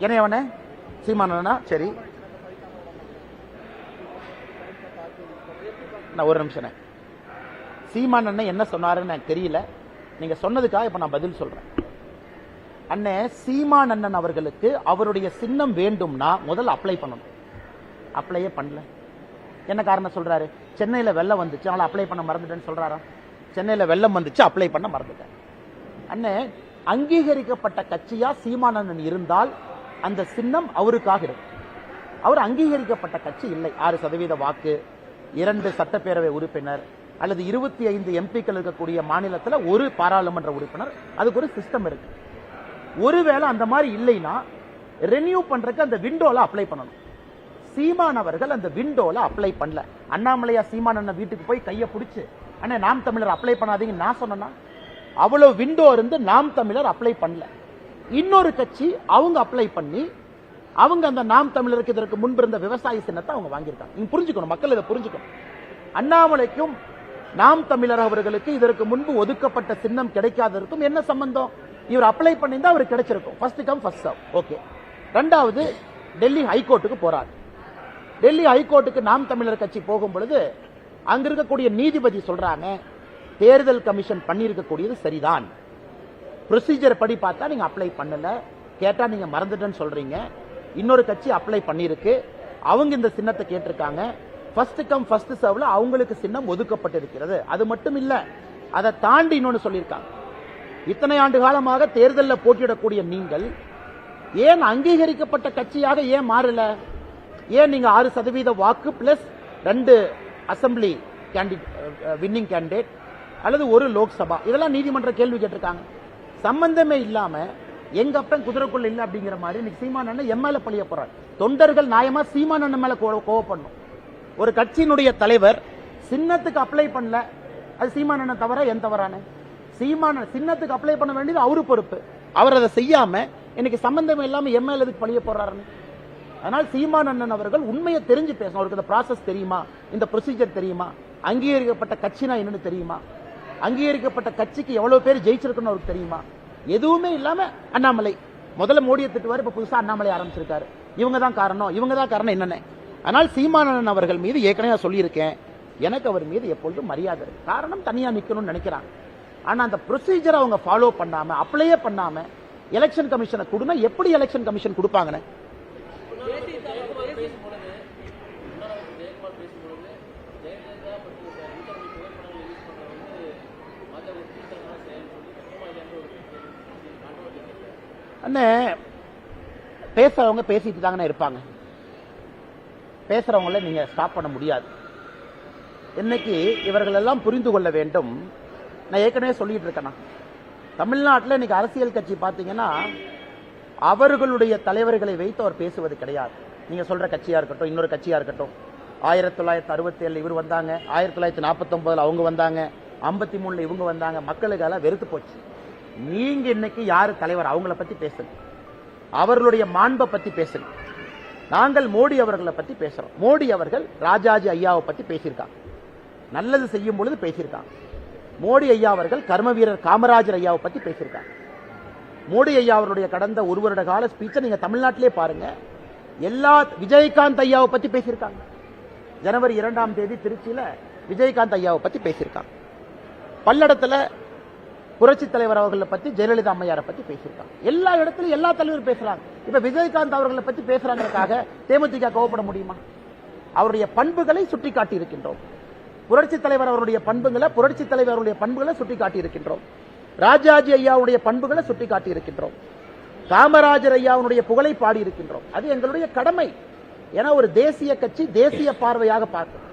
என்னையவனே சீமானண்ணா சரி. நான் ஒரு நிமிஷம் சீமான் அண்ணன் என்ன சொன்னாருன்னு எனக்கு தெரியல. நீங்க சொன்னதுக்காக இப்ப நான் பதில் சொல்றேன். அண்ணே சீமான் அண்ணன் அவர்களுக்கு அவருடைய சின்னம் வேண்டும்னா முதல்ல அப்ளை பண்ணணும். அப்ளையே பண்ணல. என்ன காரணம் சொல்றாரு? சென்னையில வெள்ளம் வந்துச்சு அவளை அப்ளை பண்ண மறந்துட்டேன்னு சொல்றாரா? சென்னையில வெள்ளம் வந்துச்சு அப்ளை பண்ண மறந்துட்டேன். அண்ணே அங்கீகரிக்கப்பட்ட கட்சியா சீமானந்தன் இருந்தால் அந்த சின்னம் அவருக்காக இருக்கும் அவர் அங்கீகரிக்கப்பட்ட கட்சி இல்லை. ஆறு சதவீத வாக்கு இரண்டு சட்டப்பேரவை உறுப்பினர் அல்லது இருபத்தி ஐந்து எம்பிக்கள் இருக்கக்கூடிய மாநிலத்தில் ஒரு பாராளுமன்ற உறுப்பினர். அதுக்கு ஒரு சிஸ்டம் இருக்கு. ஒருவேளை அந்த மாதிரி இல்லைன்னா ரெனியூ பண்றதுக்கு அந்த விண்டோல அப்ளை பண்ணணும். சீமான் அவர்கள் அந்த விண்டோல அப்ளை பண்ணல. அண்ணாமலையா சீமான் அண்ணன் வீட்டுக்கு போய் கையை பிடிச்சி அண்ணே நாம் தமிழர் அப்ளை பண்ணாதீங்கன்னு நான் சொன்னேன்னா? அவ்வளவு விண்டோ இருந்து நாம் தமிழர் அப்ளை பண்ணல. இன்னொரு கட்சி அவங்க அப்ளை பண்ணி அவங்க அந்த நாம் தமிழருக்கு இதற்கு முன்பு இருந்த விவசாய சின்னத்தை அவங்க வாங்கியிருக்காங்க. நீங்க புரிஞ்சுக்கணும் மக்கள் இதை புரிஞ்சுக்கணும். அண்ணாமலைக்கும் நாம் தமிழர் அவர்களுக்கு இதற்கு முன்பு ஒதுக்கப்பட்ட சின்னம் கிடைக்காததற்கும் என்ன சம்பந்தம்? இவர் அப்ளை பண்ணியிருந்தா அவருக்கு கிடைச்சிருக்கும். First come first serve okay ரெண்டாவது டெல்லி ஹைகோர்ட்டுக்கு போறாரு. டெல்லி ஹைகோர்ட்டுக்கு நாம் தமிழர் கட்சி போகும் பொழுது அங்க இருக்கக்கூடிய நீதிபதி சொல்றாங்க தேர்தல் கமிஷன் பண்ணியிருக்கக்கூடியது சரிதான். ப்ரொசீஜர் படி பார்த்தா நீங்கள் அப்ளை பண்ணலை. கேட்டால் நீங்கள் மறந்துட்டேன்னு சொல்கிறீங்க இன்னொரு கட்சி அப்ளை பண்ணியிருக்கு. அவங்க இந்த சின்னத்தை கேட்டிருக்காங்க. ஃபர்ஸ்ட் கம் ஃபர்ஸ்ட் சர்வ்ல அவங்களுக்கு சின்னம் ஒதுக்கப்பட்டிருக்கிறது. அது மட்டும் இல்லை அதை தாண்டி இன்னொன்று சொல்லியிருக்காங்க. இத்தனை ஆண்டு காலமாக தேர்தலில் போட்டியிடக்கூடிய நீங்கள் ஏன் அங்கீகரிக்கப்பட்ட கட்சியாக ஏன் மாறல? ஏன் நீங்க ஆறு சதவீத வாக்கு பிளஸ் ரெண்டு அசம்பிளி கேண்டிடேட் வின்னிங் கேண்டிடேட் அல்லது ஒரு லோக்சபா? இதெல்லாம் நீதிமன்ற கேள்வி கேட்டிருக்காங்க. சம்பந்தமே இல்லாம எங்க அப்பன் குதிரைக்குள்ள இல்லை அப்படிங்கிற மாதிரி இன்னைக்கு சீமான் அண்ணன் எம் மேல பழிய போறாரு. தொண்டர்கள் நியாயமா சீமான் அண்ணன் மேல கோ- கோவப்படணும். ஒரு கட்சியினுடைய தலைவர் சின்னத்துக்கு அப்ளை பண்ணல. அது சீமான் அண்ணன் தவறா என் தவறான? சீமான சின்னத்துக்கு அப்ளை பண்ண வேண்டியது அவரு பொறுப்பு. அவர் அதை செய்யாம இன்னைக்கு சம்பந்தம் இல்லாம எம் மேல எதுக்கு பழிய போறாருன்னு? அதனால் சீமான் அண்ணன் அவர்கள் உண்மையை தெரிஞ்சு பேசணும். அவருக்கு இந்த ப்ராசஸ் தெரியுமா? இந்த ப்ரொசீஜர் தெரியுமா? அங்கீகரிக்கப்பட்ட கட்சினா என்னன்னு தெரியுமா? அங்கீகரிக்கப்பட்ட கட்சிக்கு எவ்வளவு பேர் ஜெயிச்சிருக்குன்னு அவருக்கு தெரியுமா? எதுவுமே இல்லாம அண்ணாமலை. முதல்ல மோடியை திட்டுவார் இப்ப புதுசா அண்ணாமலை ஆரம்பிச்சிருக்காரு. இவங்க தான் காரணம் இவங்க தான் காரணம் என்னென்ன. ஆனால் சீமானன் அவர்கள் மீது ஏற்கனவே சொல்லியிருக்கேன். எனக்கு அவர் மீது எப்பொழுதும் மரியாதை இருக்கு. காரணம் தனியா நிக்கணும்னு நினைக்கிறாங்க. ஆனா அந்த ப்ரொசீஜர் அவங்க ஃபாலோ பண்ணாம அப்ளையே பண்ணாம எலெக்ஷன் கமிஷனை கொடுனா எப்படி எலெக்ஷன் கமிஷன் கொடுப்பாங்கன்னு? அண்ணே பேசுறவங்க பேசிட்டு தாங்கண்ணே இருப்பாங்க. பேசுறவங்கள நீங்க ஸ்டாப் பண்ண முடியாது. இன்னைக்கு இவர்கள் எல்லாம் புரிந்து கொள்ள வேண்டும். நான் ஏற்கனவே சொல்லிட்டு இருக்கேன் தமிழ்நாட்டில் இன்னைக்கு அரசியல் கட்சி பார்த்தீங்கன்னா அவர்களுடைய தலைவர்களை வைத்து அவர் பேசுவது கிடையாது. நீங்க சொல்ற கட்சியா இருக்கட்டும் இன்னொரு கட்சியா இருக்கட்டும். ஆயிரத்தி தொள்ளாயிரத்தி அறுபத்தி ஏழு இவர் வந்தாங்க ஆயிரத்தி தொள்ளாயிரத்தி நாற்பத்தி ஒன்பதுல அவங்க வந்தாங்க. ஐம்பத்தி மூணுல இவங்க வந்தாங்க மக்களுக்கு எல்லாம் வெறுத்து போச்சு. நீங்க இன்னைக்கு யாரு தலைவர்? அவங்கள பத்தி பேசுங்க. அவர்களுடைய மாண்பை பத்தி பேசுங்க. நாங்கள் மோடி அவர்களை பத்தி பேசுறோம். மோடி அவர்கள் ராஜாஜி ஐயாவை பத்தி பேசியிருக்காங்க. நல்லது செய்யும் பொழுது பேசியிருக்காங்க. மோடி ஐயா அவர்கள் கர்ம வீரர் காமராஜர் ஐயாவை பத்தி பேசியிருக்காங்க. மோடி ஐயா அவருடைய கடந்த ஒரு வருட கால ஸ்பீச்சை நீங்க தமிழ்நாட்டிலே பாருங்க. எல்லா விஜயகாந்த் ஐயாவை பத்தி பேசியிருக்காங்க. ஜனவரி இரண்டாம் தேதி திருச்சியில விஜயகாந்த் ஐயாவை பத்தி பேசியிருக்காங்க. பல்லடத்தில் புரட்சி தலைவர் அவர்களை பத்தி ஜெயலலிதா அம்மையாரை பத்தி பேசியிருக்காங்க. எல்லா இடத்துலயும் எல்லா தலைவரும் பேசுறாங்க. இப்ப விஜயகாந்த் அவர்களை பத்தி பேசுறாங்கிறதுக்காக தேமுதிக கோவப்பட முடியுமா? அவருடைய பண்புகளை சுட்டிக்காட்டி இருக்கின்றோம். புரட்சி தலைவர் அவருடைய பண்புகளை புரட்சி தலைவர் அவருடைய பண்புகளை சுட்டிக்காட்டி இருக்கின்றோம். ராஜாஜி ஐயாவுடைய பண்புகளை சுட்டிக்காட்டி இருக்கின்றோம். காமராஜர் ஐயாவுடைய புகழை பாடி இருக்கின்றோம். அது எங்களுடைய கடமை. ஏன்னா ஒரு தேசிய கட்சி தேசிய பார்வையாக பார்க்கும்.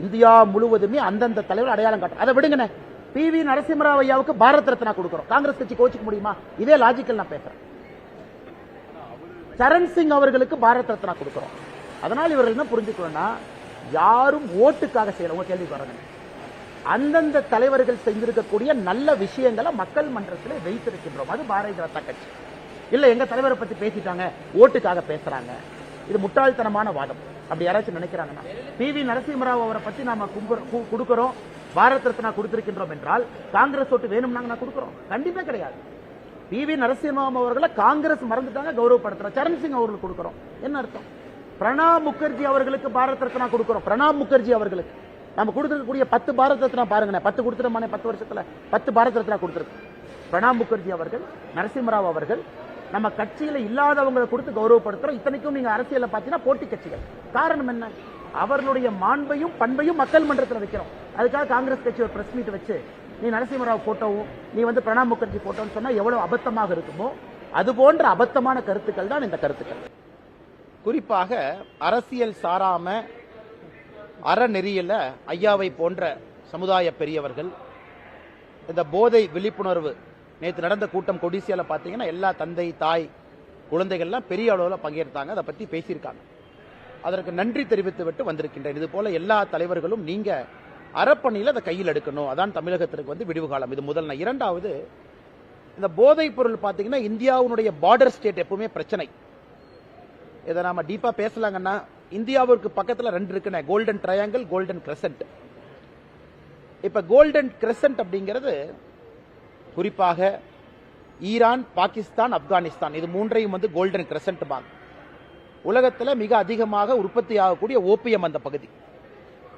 இந்தியா முழுவதுமே அந்தந்த தலைவர் அடையாளம் காட்டும். அதை விடுங்கண்ணே. பி வி நரசிம்மராவ் ஐயாவுக்கு பாரத் ரத்னா கொடுக்கிறோம். காங்கிரஸ் கட்சி கோச்சிக்க முடியுமா? இதே லாஜிக்கல் நான் பேசுறேன். சரண் சிங் அவர்களுக்கு பாரத் ரத்னா கொடுக்கிறோம். அதனால் இவர்கள் என்ன புரிஞ்சுக்கணும்னா யாரும் ஓட்டுக்காக செய்யறவங்க கேள்வி வரணும் அந்தந்த தலைவர்கள் செஞ்சிருக்கக்கூடிய நல்ல விஷயங்களை மக்கள் மன்றத்தில் வைத்திருக்கின்றோம். அது பாரதிய ஜனதா கட்சி. இல்ல எங்க தலைவரை பத்தி பேசிட்டாங்க. ஓட்டுக்காக பேசுறாங்க. இது முட்டாள்தனமான வாதம். அப்படி யாராச்சும் நினைக்கிறாங்கன்னா. பி வி நரசிம்மராவ் அவரை பத்தி நாம கும்புற- கொடுக்கிறோம். பாரத் ரத்னா கொடுத்திருக்கின்றோம் என்றால் காங்கிரஸ் ஓட்டு வேணும்னாங்க நான் கொடுக்கிறோம். கண்டிப்பா கிடையாது. பி. வி. நரசிம்மம் அவர்களை காங்கிரஸ் மறந்துட்டாங்க கௌரவப்படுத்துறோம். சரண் சிங் அவர்களுக்கு கொடுக்கிறோம். என்ன அர்த்தம்? பிரணாப் முகர்ஜி அவர்களுக்கு பாரத் ரத்னா கொடுக்கிறோம். பிரணாப் முகர்ஜி அவர்களுக்கு. நம்ம கொடுத்துருக்கக்கூடிய பத்து பாரத் ரத்னா பாருங்களேன். பத்து கொடுத்துருமானே பத்து வருஷத்துல. பத்து பாரத் ரத்னா கொடுத்துருக்கு பிரணாப் முகர்ஜி அவர்கள் நரசிம்மராவ் அவர்கள் நம்ம கட்சியில இல்லாதவங்களை கொடுத்து கௌரவப்படுத்துறோம். இத்தனைக்கும் நீங்க அரசியல பாத்தீங்கன்னா போட்டி கட்சிகள். காரணம் என்ன? அவர்களுடைய மாண்பையும் பண்பையும் மக்கள் மன்றத்தில் வைக்கிறோம். அதுக்காக காங்கிரஸ் கட்சி ஒரு பிரஸ் மீட் வச்சு நீ நரசிம்மராவ் போட்டோவும் நீ வந்து பிரணாப் முகர்ஜி போட்டோன்னு சொன்னா எவ்வளவு அபத்தமாக இருக்குமோ அது போன்ற அபத்தமான கருத்துக்கள் தான் இந்த கருத்துக்கள். குறிப்பாக அரசியல் சாராம அறநெறியில ஐயாவை போன்ற சமுதாய பெரியவர்கள் இந்த போதை விழிப்புணர்வு நேற்று நடந்த கூட்டம் கொடிசியால பாத்தீங்கன்னா எல்லா தந்தை தாய் குழந்தைகள்லாம் பெரிய அளவில் பங்கேற்றாங்க. அதை பத்தி பேசியிருக்காங்க. அதற்கு நன்றி தெரிவித்து விட்டு வந்திருக்கின்றேன். இது போல எல்லா தலைவர்களும் நீங்க அறப்பணியில் அதை கையில் எடுக்கணும். அதான் தமிழகத்திற்கு வந்து விடிவு காலம். இது முதல் நான். இரண்டாவது இந்த போதைப் பொருள் பார்த்தீங்கன்னா இந்தியாவுடைய பார்டர் ஸ்டேட் எப்பவுமே பிரச்சனை. இதை நாம டீப்பா பேசலாங்கன்னா இந்தியாவிற்கு பக்கத்தில் ரெண்டு இருக்குண்ணே கோல்டன் ட்ரையாங்கிள் கோல்டன் கிரசன்ட் இப்ப கோல்டன் கிரசன்ட் அப்படிங்கிறது குறிப்பாக ஈரான் பாகிஸ்தான் ஆப்கானிஸ்தான். இது மூன்றையும் வந்து கோல்டன் கிரசன்ட் பாங்க உலகத்தில் மிக அதிகமாக உற்பத்தி ஆகக்கூடிய ஓபியம் அந்த பகுதி.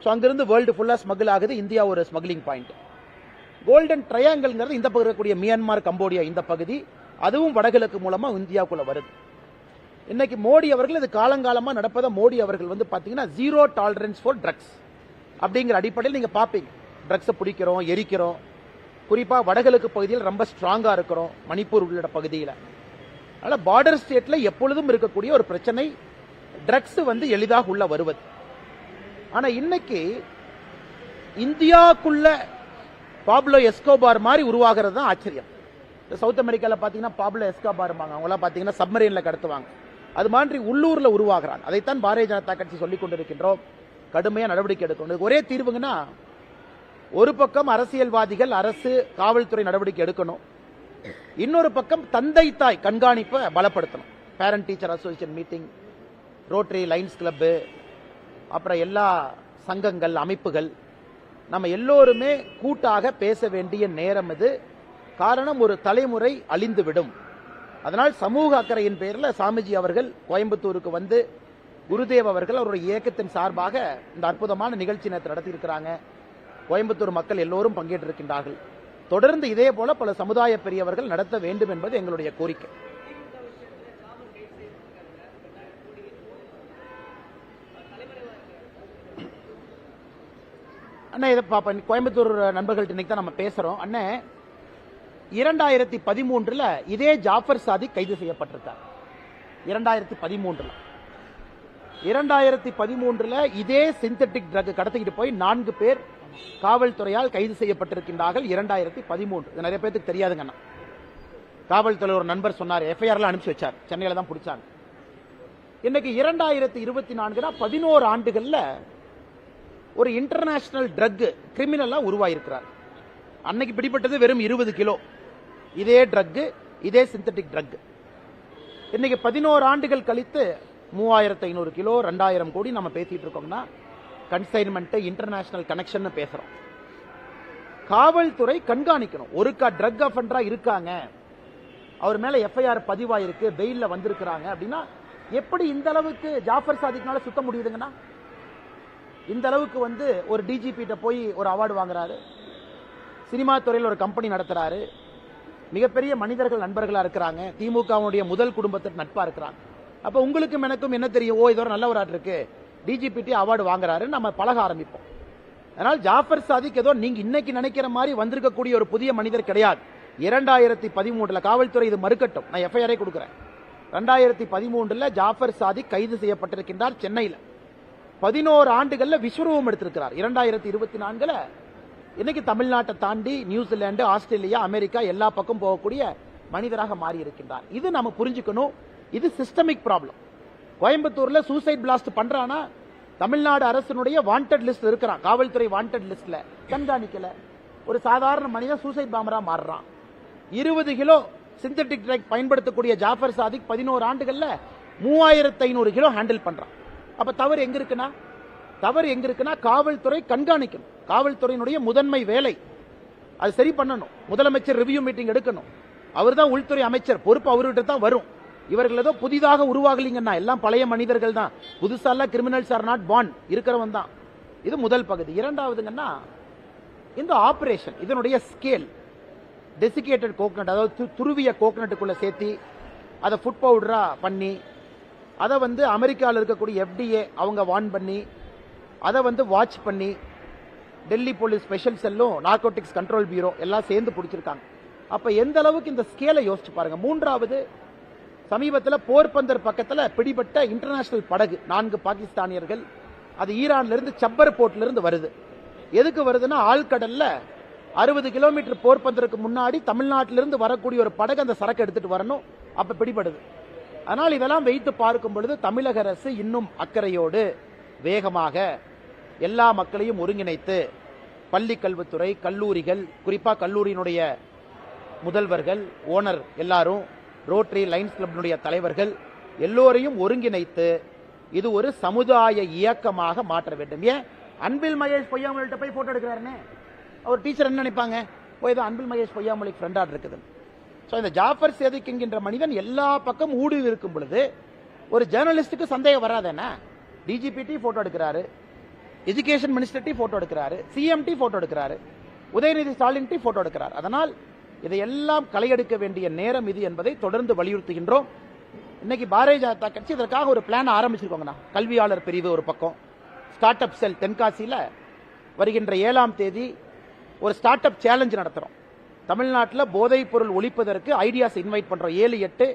ஸோ அங்கிருந்து வேர்ல்டு ஃபுல்லாக ஸ்மகிள் ஆகுது. இந்தியா ஒரு ஸ்மக்லிங் பாயிண்ட் கோல்டன் ட்ரையாங்கிள்ங்கிறது இந்த பகுதி இருக்கக்கூடிய மியான்மர் கம்போடியா இந்த பகுதி. அதுவும் வடகிழக்கு மூலமாக இந்தியாவுக்குள்ளே வருது. இன்னைக்கு மோடி அவர்கள் இது காலங்காலமாக நடப்பதை மோடி அவர்கள் வந்து பார்த்தீங்கன்னா ஜீரோ டாலரன்ஸ் ஃபார் ட்ரக்ஸ் அப்படிங்கிற அடிப்படையில் நீங்கள் பார்ப்பீங்க ட்ரக்ஸை பிடிக்கிறோம் எரிக்கிறோம். குறிப்பாக வடகிழக்கு பகுதியில் ரொம்ப ஸ்ட்ராங்காக இருக்கிறோம். மணிப்பூர் உள்ளிட்ட பகுதியில். அதனால் பார்டர் ஸ்டேட்டில் எப்பொழுதும் இருக்கக்கூடிய ஒரு பிரச்சனை ட்ரக்ஸ் வந்து எளிதாக உள்ள வருவது. ஆனால் இன்னைக்கு இந்தியாவுக்குள்ள பாப்லோ எஸ்கோபார் மாதிரி உருவாகிறது தான் ஆச்சரியம். இந்த சவுத் அமெரிக்காவில் பார்த்தீங்கன்னா பாப்லோ எஸ்கோபார் அவங்களாம் பார்த்தீங்கன்னா சப்மரீனில் கடத்துவாங்க. அது மாதிரி உள்ளூரில் உருவாகிறான். அதைத்தான் பாரதிய ஜனதா கட்சி சொல்லிக் கொண்டிருக்கின்றோம். கடுமையாக நடவடிக்கை எடுக்கணும். ஒரே தீர்வுங்கன்னா ஒரு பக்கம் அரசியல்வாதிகள் அரசு காவல்துறை நடவடிக்கை எடுக்கணும். இன்னொரு பக்கம் தந்தை தாய் கண்காணிப்பை பலப்படுத்தணும். Parent teacher association meeting rotary lions club அப்புறம் எல்லா சங்கங்கள் அமைப்புகள். நம்ம எல்லோருமே கூட்டாக பேச வேண்டிய நேரம் இது. காரணம் ஒரு தலைமுறை அழிந்துவிடும். அதனால் சமூக அக்கறையின் பெயரில் சாமிஜி அவர்கள் கோயம்புத்தூருக்கு வந்து குருதேவ் அவர்கள் அவருடைய இயக்கத்தின் சார்பாக இந்த அற்புதமான நிகழ்ச்சி நேரத்தை நடத்தியிருக்கிறாங்க. கோயம்புத்தூர் மக்கள் எல்லோரும் பங்கேற்றிருக்கின்றார்கள். தொடர்ந்து இதே போல பல சமுதாய பெரியவர்கள் நடத்த வேண்டும் என்பது எங்களுடைய கோரிக்கை. அண்ணா இதை பாப்பா கோயம்புத்தூர் நண்பர்கள்ட்ட இன்னைக்கு தான் நம்ம பேசுறோம். அண்ணே இரண்டாயிரத்தி பதிமூன்றுல இதே ஜாஃபர் சாதி கைது செய்யப்பட்டிருக்கார். இரண்டாயிரத்தி பதிமூன்றுல. இரண்டாயிரத்தி பதிமூன்றுல இதே சிந்தட்டிக் ட்ரக் கடத்திக்கிட்டு போய் நான்கு பேர் காவல்துறையால் கைது செய்யப்பட்டிருக்கின்றார்கள். இரண்டாயிரத்தி பதிமூன்று. இது நிறைய பேருக்கு தெரியாதுங்க காவல்துறை ஒரு நண்பர் சொன்னார். எஃப்ஐஆர்ல அனுப்பிச்சு வச்சார். சென்னையில தான் பிடிச்சாங்க. இன்னைக்கு இரண்டாயிரத்தி இருபத்தி நான்குனா பதினோரு ஆண்டுகள்ல ஒரு இன்டர்நேஷனல் ட்ரக் கிரிமினலா உருவாயிருக்கிறார். அன்னைக்கு பிடிப்பட்டது வெறும் இருபது கிலோ. இதே ட்ரக் இதே சிந்தட்டிக் ட்ரக் இன்னைக்கு பதினோரு ஆண்டுகள் கழித்து மூவாயிரத்து ஐநூறு கிலோ ரெண்டாயிரம் கோடி நம்ம பேசிகிட்டு இருக்கோம்னா கன்சைன்மெண்ட்டு இன்டர்நேஷ்னல் கனெக்ஷன் பேசுகிறோம் காவல்துறை கண்காணிக்கணும். ஒருக்கா ட்ரக் அஃபண்டராக இருக்காங்க. அவர் மேலே எஃப்ஐஆர் பதிவாயிருக்கு வெயிலில் வந்திருக்கிறாங்க அப்படின்னா எப்படி இந்த அளவுக்கு ஜாஃபர் சாதிக்னால சுத்த முடியுதுங்கன்னா? இந்த அளவுக்கு வந்து ஒரு டிஜிபிகிட்ட போய் ஒரு அவார்டு வாங்குறாரு. சினிமா துறையில் ஒரு கம்பெனி நடத்துறாரு. மிகப்பெரிய மனிதர்கள் நண்பர்களாக இருக்கிறாங்க. திமுகவுடைய முதல் குடும்பத்திற்கு நட்பாக இருக்கிறாங்க. அப்போ உங்களுக்கும் எனக்கும் என்ன தெரியும்? ஓ இதோ நல்ல ஒரு ஆட் இருக்கு. டிஜிபிடி அவார்டு வாங்குறாரு நம்ம பழக ஆரம்பிப்போம். அதனால் ஜாஃபர் சாதிக் ஏதோ நீங்க இன்னைக்கு நினைக்கிற மாதிரி வந்திருக்கக்கூடிய ஒரு புதிய மனிதர் கிடையாது. இரண்டாயிரத்தி பதிமூன்றுல காவல்துறை இது மறுக்கட்டும். நான் எஃப்ஐஆரே கொடுக்குறேன். ரெண்டாயிரத்தி பதிமூன்றுல ஜாஃபர் சாதிக் கைது செய்யப்பட்டிருக்கின்றார் சென்னையில். பதினோரு ஆண்டுகள்ல விஸ்வரூபம் எடுத்திருக்கிறார். இரண்டாயிரத்தி இருபத்தி நான்குல இன்னைக்கு தமிழ்நாட்டை தாண்டி நியூசிலாந்து ஆஸ்திரேலியா அமெரிக்கா எல்லா பக்கம் போகக்கூடிய மனிதராக மாறி இருக்கின்றார் இது நம்ம புரிஞ்சுக்கணும். இது சிஸ்டமிக் ப்ராப்ளம் கோயம்புத்தூர்ல சூசைட் பிளாஸ்ட் பண்றானா? தமிழ்நாடு அரசினுடைய வாண்டட் லிஸ்ட் இருக்கிறான். காவல்துறை வாண்டட் லிஸ்ட்ல கண்காணிக்கல. ஒரு சாதாரண மனிதன் சூசைட் பாம்பரா மாறுறான். இருபது கிலோ சிந்தட்டிக் ட்ரக் பயன்படுத்தக்கூடிய ஜாஃபர் சாதிக் பதினோரு ஆண்டுகள்ல மூவாயிரத்து ஐநூறு கிலோ ஹேண்டில் பண்றான். அப்ப தவறு எங்க இருக்குன்னா? தவறு எங்க இருக்குன்னா காவல்துறை கண்காணிக்கணும். காவல்துறையினுடைய முதன்மை வேலை. அது சரி பண்ணணும். முதலமைச்சர் ரிவ்யூ மீட்டிங் எடுக்கணும். அவர் தான் உள்துறை அமைச்சர். பொறுப்பு அவர்கிட்ட தான் வரும். இவர்கள் ஏதோ புதிதாக உருவாகலீங்கன்னா எல்லாம் பழைய மனிதர்கள் தான். புதுசாலாம் கிரிமினல்ஸ் ஆர் நாட் பான் இருக்கிறவன் தான். இது முதல் பகுதி. இரண்டாவதுங்கன்னா இந்த ஆபரேஷன் இதனுடைய ஸ்கேல் டெசிகேட்டட் கோக்னட் அதாவது து- துருவிய கோக்னட்டுக்குள்ளே சேர்த்தி அதை ஃபுட் பவுடராக பண்ணி அதை வந்து அமெரிக்காவில் இருக்கக்கூடிய எஃப்டிஏ அவங்க வான் பண்ணி அதை வந்து வாட்ச் பண்ணி டெல்லி போலீஸ் ஸ்பெஷல் செல்லும் நார்கோட்டிக்ஸ் கண்ட்ரோல் பியூரோ எல்லாம் சேர்ந்து பிடிச்சிருக்காங்க. அப்போ எந்த அளவுக்கு இந்த ஸ்கேலை யோசிச்சு பாருங்கள் மூன்றாவது சமீபத்தில் போர்பந்தர் பக்கத்தில் பிடிபட்ட இன்டர்நேஷனல் படகு நான்கு பாகிஸ்தானியர்கள். அது ஈரான்லேருந்து சப்பர் போர்ட்லேருந்து வருது. எதுக்கு வருதுன்னா ஆழ்கடலில் அறுபது கிலோமீட்டர் போர்பந்தருக்கு முன்னாடி தமிழ்நாட்டிலிருந்து வரக்கூடிய ஒரு படகு அந்த சரக்கு எடுத்துகிட்டு வரணும். அப்போ பிடிபடுது. அதனால் இதெல்லாம் வைத்து பார்க்கும் பொழுது தமிழக அரசு இன்னும் அக்கறையோடு வேகமாக எல்லா மக்களையும் ஒருங்கிணைத்து பள்ளி கல்வித்துறை கல்லூரிகள் குறிப்பாக கல்லூரியினுடைய முதல்வர்கள் ஓனர் எல்லாரும் ரோட்டரி லைன்ஸ் கிளப்பினுடைய தலைவர்கள் எல்லோரையும் ஒருங்கிணைத்து இது ஒரு சமுதாய இயக்கமாக மாற்ற வேண்டும். ஏன்? அன்பில் மகேஷ் பொய்யாமொழிகிட்ட போய் போட்டோ எடுக்கிறாருன்னு அவர் டீச்சர் என்ன நினைப்பாங்க? போய் ஏதோ அன்பில் மகேஷ் பொய்யாமொழி ஃப்ரெண்டாக இருக்குது. ஸோ இந்த ஜாஃபர் சேதிக் என்கின்ற மனிதன் எல்லா பக்கம் ஊடுருவி இருக்கும் பொழுது ஒரு ஜேர்னலிஸ்ட்டுக்கு சந்தேகம் வராதேனா டிஜிபிடி ஃபோட்டோ எடுக்கிறாரு. எஜுகேஷன் மினிஸ்டர்ட்டி ஃபோட்டோ எடுக்கிறாரு. சிஎம்டி ஃபோட்டோ எடுக்கிறாரு. உதயநிதி ஸ்டாலின் டி ஃபோட்டோ எடுக்கிறார். அதனால் இதையெல்லாம் களையெடுக்க வேண்டிய நேரம் இது என்பதை தொடர்ந்து வலியுறுத்துகின்றோம். இன்னைக்கு பாரதிய ஜனதா கட்சி இதற்காக ஒரு பிளான் ஆரம்பிச்சிருக்கோங்கண்ணா. கல்வியாளர் பிரிவு ஒரு பக்கம். ஸ்டார்ட் அப் செல் தென்காசியில் வருகின்ற ஏழாம் தேதி ஒரு ஸ்டார்ட் அப் சேலஞ்சு நடத்துகிறோம் தமிழ்நாட்டில் போதைப் பொருள் ஒழிப்பதற்கு ஐடியாஸ் இன்வைட் பண்ணுறோம் ஏழு எட்டு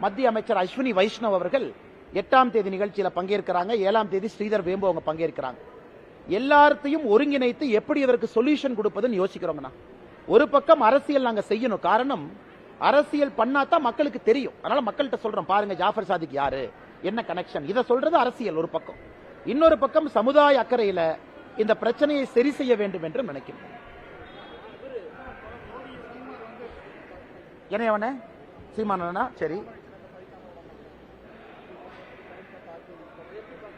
மத்திய அமைச்சர் அஸ்வினி வைஷ்ணவ் அவர்கள் எட்டாம் தேதி நிகழ்ச்சியில் பங்கேற்கிறாங்க. ஏழாம் தேதி ஸ்ரீதர் வேம்பு அவங்க பங்கேற்கிறாங்க. எல்லாத்தையும் ஒருங்கிணைத்து எப்படி இதற்கு சொல்யூஷன் கொடுப்பதுன்னு யோசிக்கிறோங்கண்ணா. ஒரு பக்கம் அரசியல் நாங்க செய்யணும். காரணம் அரசியல் பண்ணாதான் மக்களுக்கு தெரியும். அதனால மக்கள்கிட்ட சொல்றோம் பாருங்க ஜாஃபர் சாதிக் யாரு? என்ன கனெக்ஷன் இதை சொல்றது அரசியல் ஒரு பக்கம். இன்னொரு பக்கம் சமுதாய அக்கறையில இந்த பிரச்சனையை சரி செய்ய வேண்டும் என்று நினைக்கிறேன் என்ன சீமானனா சரி.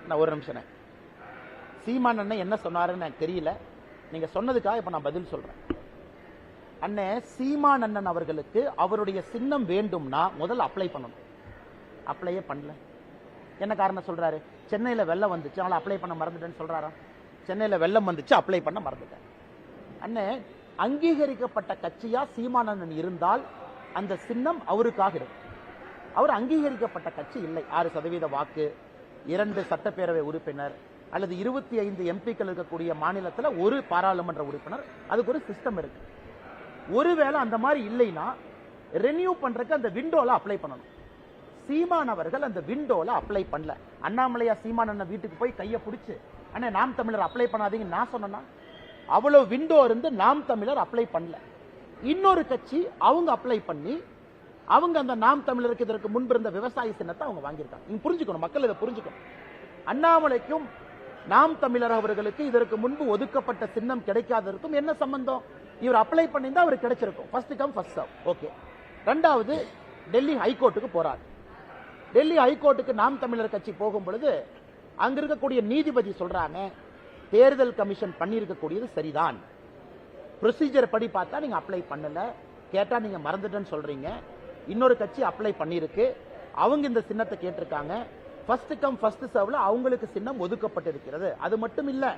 நான் ஒரு நிமிஷம் சீமான் அண்ணன் என்ன சொன்னாருன்னு எனக்கு தெரியல. நீங்க சொன்னதுக்காக இப்ப நான் பதில் சொல்றேன். அண்ணே சீமான் அண்ணன் அவர்களுக்கு அவருடைய சின்னம் வேண்டும்னா முதல்ல அப்ளை பண்ணணும். அப்ளையே பண்ணல. என்ன காரணம் சொல்றாரு? சென்னையில் வெள்ளம் வந்துச்சு அவளை அப்ளை பண்ண மறந்துட்டேன்னு சொல்றாரா? சென்னையில் வெள்ளம் வந்துச்சு அப்ளை பண்ண மறந்துட்டேன். அண்ணே அங்கீகரிக்கப்பட்ட கட்சியா சீமானந்தன் இருந்தால் அந்த சின்னம் அவருக்காக இருக்கும். அவர் அங்கீகரிக்கப்பட்ட கட்சி இல்லை. ஆறு சதவீத வாக்கு இரண்டு சட்டப்பேரவை உறுப்பினர் அல்லது இருபத்தி ஐந்து எம்பிக்கள் இருக்கக்கூடிய மாநிலத்தில் ஒரு பாராளுமன்ற உறுப்பினர் அதுக்கு ஒரு சிஸ்டம் இருக்கு. ஒருவேளை அந்த மாதிரி இல்லைன்னா ரெனியூ பண்றதுக்கு அந்த விண்டோல அப்ளை பண்ணணும். சீமான் அவர்கள் அந்த விண்டோல அப்ளை பண்ணல. அண்ணாமலையா சீமான் அண்ணன் வீட்டுக்கு போய் கையை பிடிச்சி அண்ணா நாம் தமிழர் அப்ளை பண்ணாதீங்க நான் சொன்னேன்னா? அவ்வளோ விண்டோ இருந்து நாம் தமிழர் அப்ளை பண்ணல. இன்னொரு கட்சி அவங்க அப்ளை பண்ணி அவங்க அந்த நாம் தமிழருக்கு இதற்கு முன்பு இருந்த விவசாய சின்னத்தை அவங்க வாங்கியிருக்காங்க. நீங்க புரிஞ்சுக்கணும் மக்கள் இதை புரிஞ்சுக்கணும். அண்ணாமலைக்கும் நாம் தமிழர் அவர்களுக்கு இதற்கு முன்பு ஒதுக்கப்பட்ட சின்னம் கிடைக்காததற்கும் என்ன சம்பந்தம்? இவர் அப்ளை பண்ணியிருந்தா அவருக்கு கிடைச்சிருக்கும். First come first serve okay ரெண்டாவது டெல்லி ஹைகோர்ட்டுக்கு போறார். டெல்லி ஹைகோர்ட்டுக்கு நாம் தமிழர் கட்சி போகும் பொழுது அங்க இருக்கக்கூடிய நீதிபதி சொல்றாங்க தேர்தல் கமிஷன் பண்ணியிருக்கக்கூடியது சரிதான். ப்ரொசீஜர் படி பார்த்தா நீங்க அப்ளை பண்ணல. கேட்டா நீங்க மறந்துட்டேன்னு சொல்றீங்க. இன்னொரு கட்சி அப்ளை பண்ணியிருக்கு. அவங்க இந்த சின்னத்தை கேட்டிருக்காங்க. ஃபர்ஸ்ட் கம் ஃபர்ஸ்ட் சர்வ்ல அவங்களுக்கு சின்னம் ஒதுக்கப்பட்டிருக்கிறது. அது மட்டும் இல்ல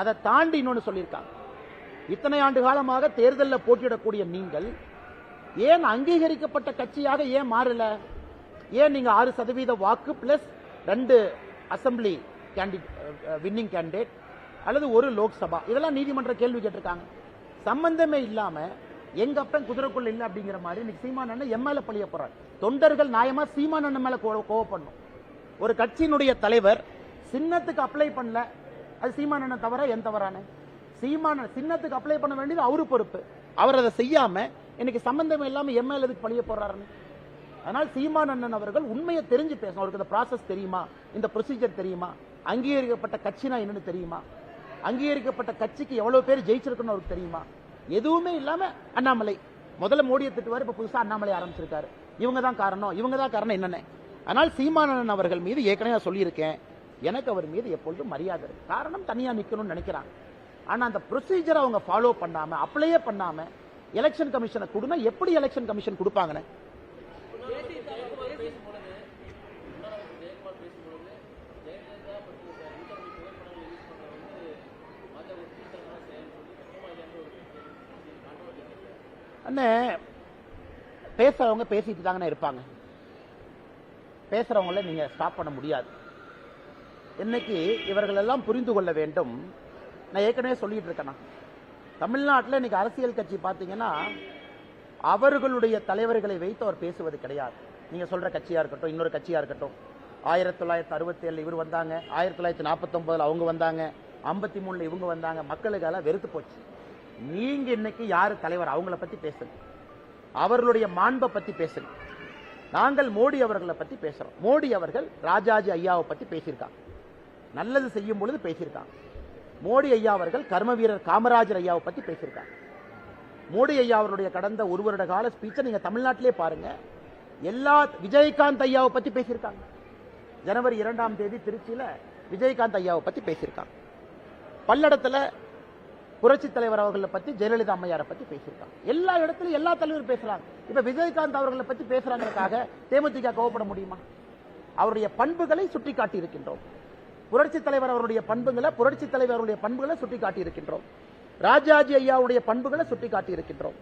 அதை தாண்டி இன்னொன்னு சொல்லியிருக்காங்க. இத்தனை ஆண்டு காலமாக தேர்தலில் போட்டியிடக்கூடிய நீங்கள் ஏன் அங்கீகரிக்கப்பட்ட கட்சியாக ஏன் மாறல? ஏன் நீங்க ஆறு சதவீத வாக்கு பிளஸ் ரெண்டு அசம்பிளி வின்னிங் கேண்டிடேட் அல்லது ஒரு லோக்சபா? இதெல்லாம் நீதிமன்ற கேள்வி கேட்டிருக்காங்க. சம்பந்தமே இல்லாம எங்க அப்பன் குதிரைக்குள்ள இல்லை அப்படிங்கிற மாதிரி இன்னைக்கு சீமான் அண்ணன் எம்எல்ஏ பழிய போறாரு. தொண்டர்கள் நியாயமா சீமான் அண்ணன் மேல கோ- கோவப்படணும். ஒரு கட்சியினுடைய தலைவர் சின்னத்துக்கு அப்ளை பண்ணல. அது சீமான் அண்ணன் தவிர என் தவறான? சீமான சின்னத்துக்கு அப்ளை பண்ண வேண்டியது அவரு பொறுப்பு. அவர் அதை செய்யாம இன்னைக்கு சம்பந்தமே இல்லாம எம்எல்ஏ எதுக்கு பழிய போறாருன்னு அதனால் சீமான் அண்ணன் அவர்கள் உண்மையை தெரிஞ்சு பேசணும். அவருக்கு இந்த ப்ராசஸ் தெரியுமா? இந்த ப்ரொசீஜர் தெரியுமா? அங்கீகரிக்கப்பட்ட கட்சினா என்னன்னு தெரியுமா? அங்கீகரிக்கப்பட்ட கட்சிக்கு எவ்வளவு பேர் ஜெயிச்சிருக்குன்னு அவருக்கு தெரியுமா? எதுவுமே இல்லாம அண்ணாமலை. முதல்ல மோடியை திட்டுவார் இப்ப புதுசா அண்ணாமலை ஆரம்பிச்சிருக்காரு. இவங்க தான் காரணம். இவங்க தான் காரணம் என்னென்ன. ஆனால் சீமானன் அவர்கள் மீது ஏற்கனவே சொல்லியிருக்கேன். எனக்கு அவர் மீது எப்பொழுதும் மரியாதை இருக்கு. காரணம் தனியா நிக்கணும்னு நினைக்கிறாங்க. ஆனா அந்த ப்ரொசீஜரை அவங்க ஃபாலோ பண்ணாம அப்ளையே பண்ணாம எலெக்ஷன் கமிஷனை கொடுனா எப்படி எலெக்ஷன் கமிஷன் கொடுப்பாங்கன்னு? அண்ணே பேசுறவங்க பேசிட்டு தாங்கண்ணே இருப்பாங்க. பேசுறவங்கள நீங்க ஸ்டாப் பண்ண முடியாது. இன்னைக்கு இவர்கள் எல்லாம் புரிந்து கொள்ள வேண்டும். நான் ஏற்கனவே சொல்லிட்டு இருக்கேன்னா தமிழ்நாட்டில் இன்னைக்கு அரசியல் கட்சி பார்த்தீங்கன்னா அவர்களுடைய தலைவர்களை வைத்து அவர் பேசுவது கிடையாது. நீங்கள் சொல்கிற கட்சியாக இருக்கட்டும் இன்னொரு கட்சியாக இருக்கட்டும். ஆயிரத்தி தொள்ளாயிரத்தி அறுபத்தி ஏழில் இவர் வந்தாங்க ஆயிரத்தி தொள்ளாயிரத்தி நாற்பத்தி அவங்க வந்தாங்க ஐம்பத்தி மூணுல இவங்க வந்தாங்க மக்களுக்கு எல்லாம் வெறுத்து போச்சு. நீங்கள் இன்னைக்கு யாரு தலைவர்? அவங்கள பத்தி பேசுங்க. அவர்களுடைய மாண்பை பத்தி பேசுங்க. நாங்கள் மோடி அவர்களை பத்தி பேசுறோம். மோடி அவர்கள் ராஜாஜி ஐயாவை பத்தி பேசியிருக்காங்க. நல்லது செய்யும் பொழுது பேசியிருக்காங்க. மோடி ஐயா அவர்கள் கர்ம வீரர் காமராஜர் ஐயாவை பத்தி பேசியிருக்காங்க. மோடி ஐயா அவருடைய கடந்த ஒரு வருட கால ஸ்பீச்சை நீங்க தமிழ்நாட்டிலே பாருங்க. எல்லா விஜயகாந்த் ஐயாவை பத்தி பேசியிருக்காங்க. ஜனவரி இரண்டாம் தேதி திருச்சியில விஜயகாந்த் ஐயாவை பத்தி பேசியிருக்காங்க. பல்லடத்துல புரட்சி தலைவர் அவர்களை பத்தி ஜெயலலிதா அம்மையாரை பத்தி பேசியிருக்காங்க. எல்லா இடத்துலயும் எல்லா தலைவரும் பேசுறாங்க. இப்ப விஜயகாந்த் அவர்களை பத்தி பேசுறாங்கிறதுக்காக தேமுதிக கோவப்பட முடியுமா? அவருடைய பண்புகளை சுட்டிக்காட்டி இருக்கின்றோம். புரட்சி தலைவர் அவருடைய பண்புகளை புரட்சி தலைவர் அவருடைய பண்புகளை சுட்டிக்காட்டி இருக்கின்றோம் ராஜாஜி ஐயாவுடைய பண்புகளை சுட்டிக்காட்டி இருக்கின்றோம்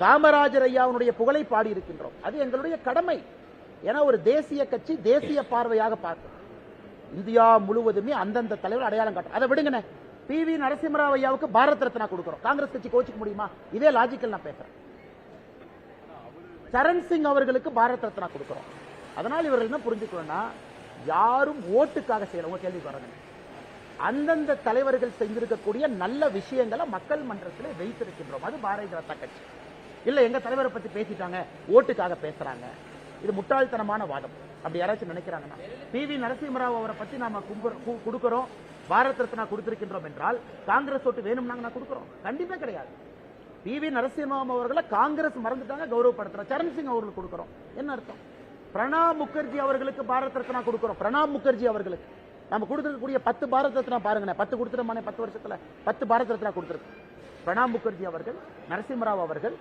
காமராஜர் ஐயாவுடைய புகழை பாடி இருக்கின்றோம் அது எங்களுடைய கடமை. ஏன்னா ஒரு தேசிய கட்சி தேசிய பார்வையாக பார்க்கும். இந்தியா முழுவதுமே அந்தந்த தலைவர் அடையாளம் காட்டும். அதை விடுங்கண்ணே. பி வி நரசிம்மராவ் ஐயாவுக்கு பாரத் ரத்னா கொடுக்கிறோம். காங்கிரஸ் கட்சி கோச்சிக்க முடியுமா? இதே லாஜிக்கல் நான் பேசுறேன். சரண் சிங் அவர்களுக்கு பாரத் ரத்னா கொடுக்கிறோம். அதனால் இவர்கள் என்ன புரிஞ்சுக்கணும்னா யாரும் ஓட்டுக்காக செய்யல. கேள்வி பாருங்க அந்தந்த தலைவர்கள் செஞ்சிருக்கக்கூடிய நல்ல விஷயங்களை மக்கள் மன்றத்தில் வைத்திருக்கின்றோம். அது பாரதிய ஜனதா கட்சி. இல்ல எங்க தலைவரை பத்தி பேசிட்டாங்க. ஓட்டுக்காக பேசுறாங்க. இது முட்டாள்தனமான வாதம். அப்படி யாராச்சும் நினைக்கிறாங்கன்னா. பி. வி. நரசிம்மராவ் அவரை பத்தி நாம கும்புற- கு- கொடுக்கிறோம். பாரத் ரத்னா கொடுத்திருக்கின்றோம் என்றால் காங்கிரஸ் ஓட்டு வேணும்னாங்க நான் கொடுக்கிறோம். கண்டிப்பா கிடையாது. பி. வி. நரசிம்மராவ் அவர்களை காங்கிரஸ் மறந்துட்டாங்க கௌரவப்படுத்துறோம். சரண் சிங் அவர்களுக்கு கொடுக்கிறோம். என்ன அர்த்தம்? பிரணாப் முகர்ஜி அவர்களுக்கு பாரத் ரத்னா கொடுக்கிறோம் பிரணாப் முகர்ஜி அவர்களுக்கு. நம்ம கொடுத்திருக்கக்கூடிய பத்து பாரத் ரத்னா பாருங்க பத்து கொடுத்துருமானே பத்து வருஷத்துல? பத்து பாரத் ரத்னா கொடுத்துருக்கு. பிரணாப் முகர்ஜி அவர்கள் நரசிம்மராவ் அவர்கள்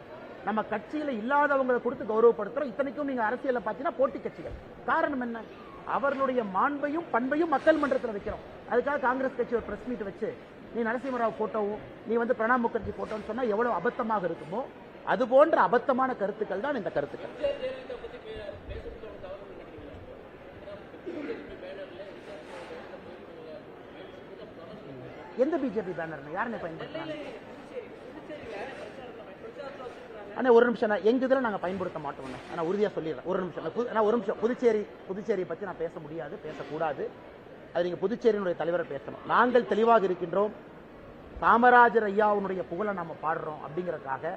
நம்ம கட்சியில இல்லாதவங்களை கொடுத்து கௌரவப்படுத்துறோம். இத்தனைக்கும் நீங்க அரசியல பாத்தீங்கன்னா போட்டி கட்சிகள். காரணம் என்ன? அவர்களுடைய மாண்பையும் பண்பையும் மக்கள் மன்றத்தில் வைக்கிறோம். அதுக்காக காங்கிரஸ் கட்சி ஒரு பிரஸ் மீட் வச்சு நீ நரசிம்மராவ் போட்டோவும் நீ வந்து பிரணாப் முகர்ஜி போட்டோன்னு சொன்னா எவ்வளவு அபத்தமாக இருக்குமோ அது போன்ற அபத்தமான கருத்துக்கள் தான் இந்த கருத்துக்கள். எந்த பிஜேபி பேனர் யாருன்னு பயன்படுத்துறாங்க? அண்ணா ஒரு நிமிஷம் நான் எங்க இதுல நாங்க பயன்படுத்த மாட்டோம் நான் உறுதியா சொல்லிடுறேன். ஒரு நிமிஷம் நான் ஒரு நிமிஷம். புதுச்சேரி புதுச்சேரியை பத்தி நான் பேச முடியாது பேசக்கூடாது. அது நீங்க புதுச்சேரியினுடைய தலைவரை பேசணும். நாங்கள் தெளிவாக இருக்கின்றோம். காமராஜர் ஐயாவுடைய புகழை நாம பாடுறோம் அப்படிங்கறதுக்காக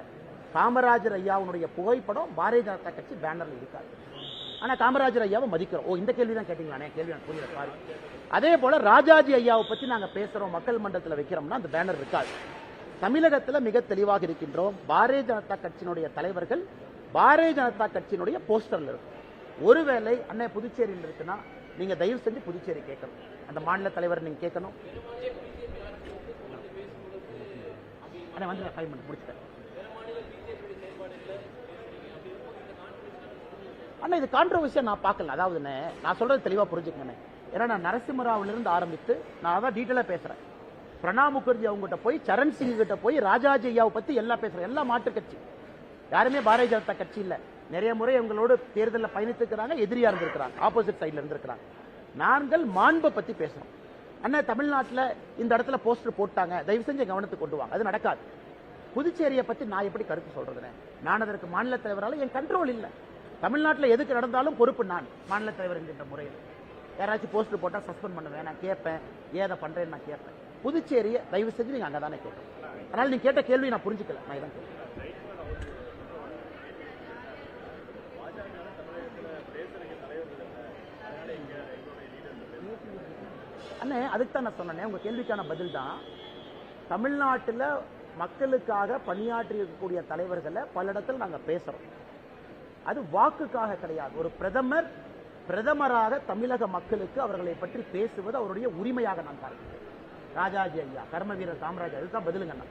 காமராஜர் ஐயாவுடைய புகைப்படம் பாரதிய ஜனதா கட்சி பேனர்ல இருக்காது. ஆனா காமராஜர் ஐயாவை மதிக்கிறோம். ஓ இந்த கேள்வி தான் கேட்டீங்களானே? கேள்வி எனக்கு புரியல சாரி அதே போல ராஜாஜி ஐயாவை பத்தி நாங்க பேசுறோம் மக்கள் மன்றத்தில் வைக்கிறோம்னா அந்த பேனர் இருக்காது. தமிழகத்துல மிக தெளிவாக இருக்கின்றோம் பாரதிய ஜனதா கட்சியினுடைய தலைவர்கள் பாரதிய ஜனதா கட்சியினுடைய போஸ்டர்ல இருக்கும். ஒருவேளை அண்ணன் புதுச்சேரியில் இருக்குன்னா நீங்க தயவு செஞ்சு புதுச்சேரி கேட்கணும். அந்த மாநில தலைவர் நீங்க கேட்கணும். அண்ணன் வந்து ஃபைவ் மினிட் முடிச்சிட்டேன். அண்ணா இது கான்ட்ரவர்சியாக நான் பார்க்கல. அதாவதுண்ணே நான் சொல்றது தெளிவாக புரிஞ்சுக்கங்கண்ணே. ஏன்னா நான் நரசிம்மராவிலிருந்து ஆரம்பித்து நான் அதான் டீட்டெயிலாக பேசுறேன். பிரணாப் முகர்ஜி அவங்ககிட்ட போய் சரண் சிங் கிட்ட போய் ராஜாஜி ஐயாவை பற்றி எல்லாம் பேசுறேன். எல்லாம் மாற்று கட்சி. யாருமே பாரதிய ஜனதா கட்சி இல்லை. நிறைய முறை எங்களோடு தேர்தலில் பயணித்துக்கிறாங்க எதிரியாக இருந்திருக்கிறாங்க ஆப்போசிட் சைடுல இருந்திருக்கிறாங்க. நாங்கள் மாண்பை பத்தி பேசுகிறோம் அண்ணா தமிழ்நாட்டுல இந்த இடத்துல போஸ்டர் போட்டாங்க. தயவு செஞ்சு கவனத்துக்கு கொண்டு வாங்க. அது நடக்காது. புதுச்சேரியை பத்தி நான் எப்படி கருத்து சொல்கிறதுனே நான் அதற்கு மாநில தலைவரால என் கண்ட்ரோல் இல்லை. தமிழ்நாட்டுல எதுக்கு நடந்தாலும் பொறுப்பு நான் மாநில தலைவர் என்கின்ற முறையில். யாராச்சும் போஸ்ட் போட்டா சஸ்பெண்ட் பண்ணுவேன் நான் கேட்பேன். ஏதை பண்றேன்னு நான் கேட்பேன். புதுச்சேரியை தயவு செஞ்சு நீங்க அங்கதானே கேட்டோம் அதனால நீங்க கேட்ட கேள்வி நான் புரிஞ்சுக்கல. நான் இதான் அண்ணே அதுக்கு தான் நான் சொன்னேன் உங்க கேள்விக்கான பதில் தான். தமிழ்நாட்டுல மக்களுக்காக பணியாற்றி இருக்கக்கூடிய தலைவர்களை பல இடத்துல நாங்க பேசுறோம். அது வாக்குக்காக கிடையாது. ஒரு பிரதமர் பிரதமராக தமிழக மக்களுக்கு அவர்களை பற்றி பேசுவது அவருடைய உரிமையாக நான் பார்க்கிறேன். ராஜாஜி ஐயா கர்மவீரர் காமராஜர் அதுதான் பதிலுங்கண்ணா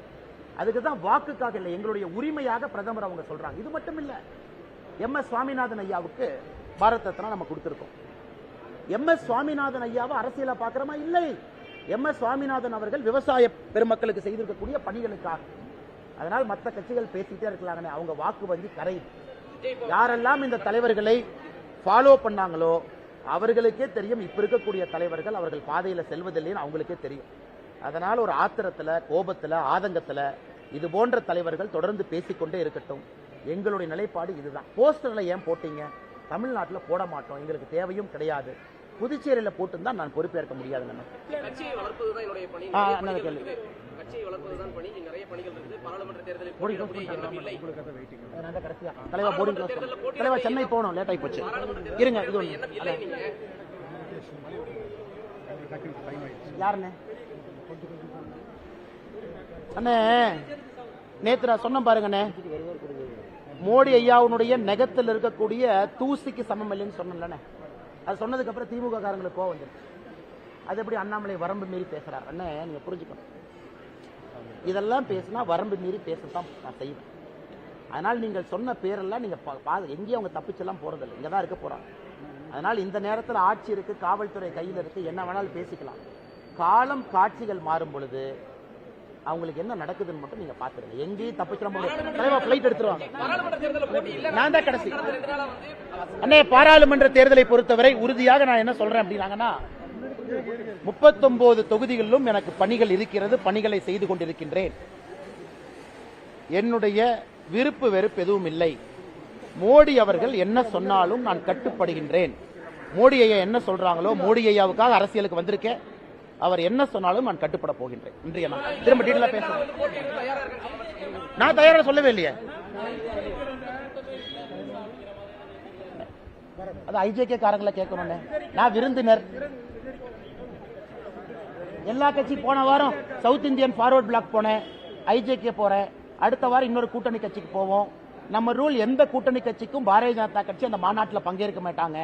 அதுக்கு தான் வாக்குக்காக இல்லை எங்களுடைய உரிமையாக பிரதமர் அவங்க சொல்றாங்க. இது மட்டும் இல்ல எம் எஸ் சுவாமிநாதன் ஐயாவுக்கு பாரத் ரத்னா நம்ம கொடுத்திருக்கோம். எம் எஸ் சுவாமிநாதன் ஐயாவை அரசியல பார்க்கிறோமா? இல்லை. எம் எஸ் சுவாமிநாதன் அவர்கள் விவசாய பெருமக்களுக்கு செய்திருக்கக்கூடிய பணிகளுக்காக. அதனால் மற்ற கட்சிகள் பேசிட்டே இருக்கலாங்கண்ணே அவங்க வாக்கு வங்கி கரையுது. யாரெல்லாம் இந்த தலைவர்களை ஃபாலோ பண்ணாங்களோ அவர்களுக்கே தெரியும் இப்ப இருக்கக்கூடிய தலைவர்கள் அவர்கள் பாதையில செல்வதில்லைன்னு அவங்களுக்கே தெரியும். அதனால ஒரு ஆத்திரத்துல கோபத்துல ஆதங்கத்துல இது போன்ற தலைவர்கள் தொடர்ந்து பேசிக்கொண்டே இருக்கட்டும். எங்களுடைய நிலைப்பாடு இதுதான். போஸ்டர்ல ஏன் போட்டீங்க? தமிழ்நாட்டுல போட மாட்டோம். எங்களுக்கு தேவையும் கிடையாது. புதுச்சேரியில போட்டுருந்தா நான் பொறுப்பேற்க முடியாது நம்ம கட்சியை வளர்ப்பதுதான் பணி. நிறைய பணிகள். இருக்குது. பாராளுமன்ற தேர்தலில் போர்டிங் சென்னை போகணும். லேட் ஆகி போச்சு இருங்க இது யாருண்ணே அண்ணே நேத்து நான் சொன்ன பாருங்கண்ணே. மோடி ஐயாவுடைய நெகத்தில் இருக்கக்கூடிய தூசிக்கு சமம் இல்லைன்னு சொன்னேன்லண்ணே. அது சொன்னதுக்கு அப்புறம் திமுக காரங்களுக்கு கோவம் வந்துருச்சு. அது எப்படி அண்ணாமலை வரம்பு மீறி பேசுறாரு? அண்ணே நீங்க புரிஞ்சுக்கணும். இதெல்லாம் பேசினா வரம்பு மீறி பேசத்தான் நான் செய்வேன். அதனால் நீங்கள் சொன்ன பேரெல்லாம் நீங்கள் பா- பா- எங்கேயும் அவங்க தப்பிச்செல்லாம் போகிறதில்ல இங்கே தான் இருக்க போகிறாங்க அதனால் இந்த நேரத்தில் ஆட்சி இருக்கு காவல்துறை கையில் இருக்குது என்ன வேணாலும் பேசிக்கலாம். காலம் காட்சிகள் மாறும் பொழுது அவங்களுக்கு என்ன நடக்குதுன்னு மட்டும் நீங்க பாத்துருங்க எங்கேயும் தப்பிக்கிற முடியாது தலைவா பிளைட் எடுத்துருவாங்க. நான் தான் கடைசி. அண்ணே பாராளுமன்ற தேர்தலை பொறுத்தவரை உறுதியாக நான் என்ன சொல்றேன் அப்படின்னாங்கன்னா முப்பத்தொன்பது தொகுதிகளிலும் எனக்கு பணிகள் இருக்கிறது பணிகளை செய்து கொண்டிருக்கின்றேன். என்னுடைய விருப்பு வெறுப்பு எதுவும் இல்லை. மோடி அவர்கள் என்ன சொன்னாலும் நான் கட்டுப்படுகின்றேன். மோடி ஐயா என்ன சொல்றாங்களோ மோடி ஐயாவுக்காக அரசியலுக்கு வந்திருக்கேன் அவர் என்ன சொன்னாலும் நான் கட்டுப்பட போகின்றேன். இன்றைய நான் திரும்ப டீட்டெயிலா பேசுறேன் நான் தயாராக சொல்லவே இல்லையே. அது ஐஜேகே காரங்களை கேட்கணும்னே. நான் விருந்தினர். எல்லா கட்சி போன வாரம் சவுத் இந்தியன் ஃபார்வர்ட் பிளாக் போனேன் ஐஜேகே போறேன். அடுத்த வாரம் இன்னொரு கூட்டணி கட்சிக்கு போவோம். நம்ம ரூல் எந்த கூட்டணி கட்சிக்கும் பாரதிய ஜனதா கட்சி அந்த மாநாட்டில் பங்கேற்க மாட்டாங்க.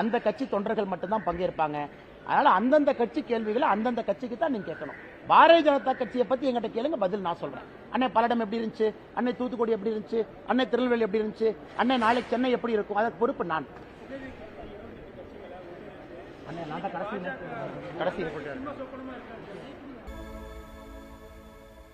அந்த கட்சி தொண்டர்கள் மட்டும்தான் பங்கேற்பாங்க. அதனால அந்தந்த கட்சி கேள்விகளை அந்தந்த கட்சிக்கு தான் நீங்க கேட்கணும். பாரதிய ஜனதா கட்சியை பத்தி எங்கிட்ட கேளுங்க பதில் நான் சொல்றேன். அன்னை பல்லடம் எப்படி இருந்துச்சு? அன்னை தூத்துக்குடி எப்படி இருந்துச்சு? அன்னை திருநெல்வேலி எப்படி இருந்துச்சு? அன்னை நாளைக்கு சென்னை எப்படி இருக்கும்? அதற்கு பொறுப்பு நான். கடைசி கடைசி